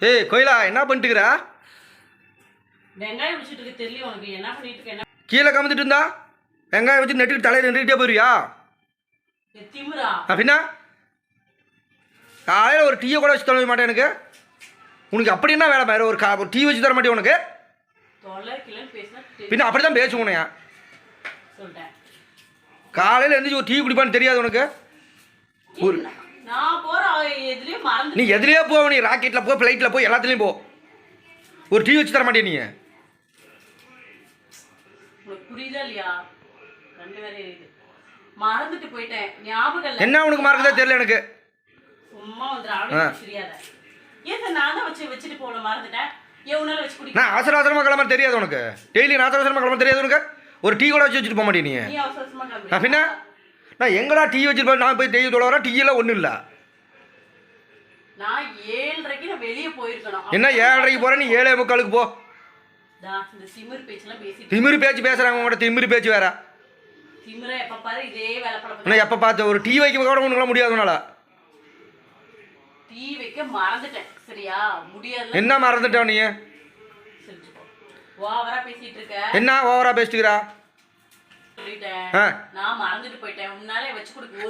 ஏய் கோயிலா என்ன பண்ணிட்டுக்கிற வெங்காயம் பிடிச்சிட்டு இருக்க தெரியல உனக்கு. என்ன பண்ணிட்டு என்ன கீழே கமந்துட்டு இருந்தா? வெங்காயம் வச்சு நெட்டுக்கு தலையில் நின்றுட்டே போயிருவியா? அப்படின்னா காலையில் ஒரு டீயை கூட வச்சு தர மாட்டேன் எனக்கு. உனக்கு அப்படி என்ன வேலை பாரு? ஒரு கா ஒரு டீ வச்சு தர மாட்டேன் உனக்கு? பின்ன அப்படி தான் பேசுவோம் சொல்லிட்டேன் காலையில் எழுந்திரிச்சு ஒரு டீ குடிப்பான்னு தெரியாது உனக்கு. ஒரு? நான் போற எதுலயும் மறந்து நீ எதுலேயே போ நீ ராக்கெட்டில் போ ஃப்ளைட்டில் போ எல்லாத்துலேயும் போ. ஒரு டீ வச்சு தர மாட்டே நீ? உனக்கு புரியுதா இல்லையா? ரெண்டு பேரும் இருக்குது. மறந்துட்டு போயிட்டேன். ஞாபகம் இல்ல. என்ன உனக்கு மறக்குதா தெரியல எனக்கு. சும்மா வந்து ஆளுங்க தெரியாத ஏன் சார் நான் தான் வச்சு வச்சுட்டு போன மறந்துட்டேன். ஏன் உன்னால வச்சு குடிக்க நான் அவசர அவசரமாக கிளம்ப தெரியாது உனக்கு. டெய்லி நான் அவசர அவசரமாக கிளம்ப தெரியாது உனக்கு. ஒரு டீ கூட வச்சு வச்சுட்டு போக மாட்டே நீ? நீ அவசர அவசரமா நான் பின்ன? நான் எங்கடா டீ வச்சுருப்பேன்? நான் போய் டீ தொலைவரேன் டீயில் ஒன்றும் இல்லை. நான் நான் என்ன ஏழரைக்கு போகிறேன் நீ ஏழே முக்காலுக்கு போ. பேசிட்டு திமிரு பேச்சு பேசுகிறாங்க உங்கள்கிட்ட திமிரு பேச்சு வேற. திமிர எப்ப பார்த்து? ஒரு டீ வைக்க கூட உனக்குலாம் முடியாது உன்னால. தீ வைக்க மறந்துட்டேன். சரியா? முடியாது என்ன மறந்துட்டா நீ? செஞ்சுக்கோ ஓவரா பேசிட்டு இருக்க. என்ன ஓவரா பேசிட்டுக்கிறா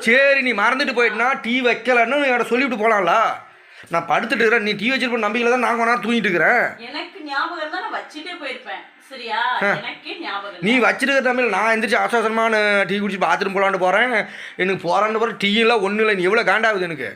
சரி நீ மறந்துட்டு போயிட்டுனா டீ வைக்கலன்னு என்கிட்ட சொல்லிவிட்டு போகலாம்ல நான் படுத்துட்டு இருக்கிறேன். நீ டீ வச்சிருப்ப நம்பிக்கையில் தான் நான் கொஞ்ச தூங்கிட்டு இருக்கிறேன். எனக்கு ஞாபகம் இருந்தா நான் வச்சுட்டே போயிருப்பேன். சரியா? எனக்கே ஞாபகம் நீ இல்லை. வச்சிருக்க தமிழ் நான் எந்திரிச்சு அவசரமான டீ குடிச்சு பாத்ரூம் போகலான்னு போகிறேன் எனக்கு போகிறான்னு போகிறேன் டீ இல்லை ஒன்றும் இல்லை. நீ எவ்வளோ காண்டாகுது எனக்கு?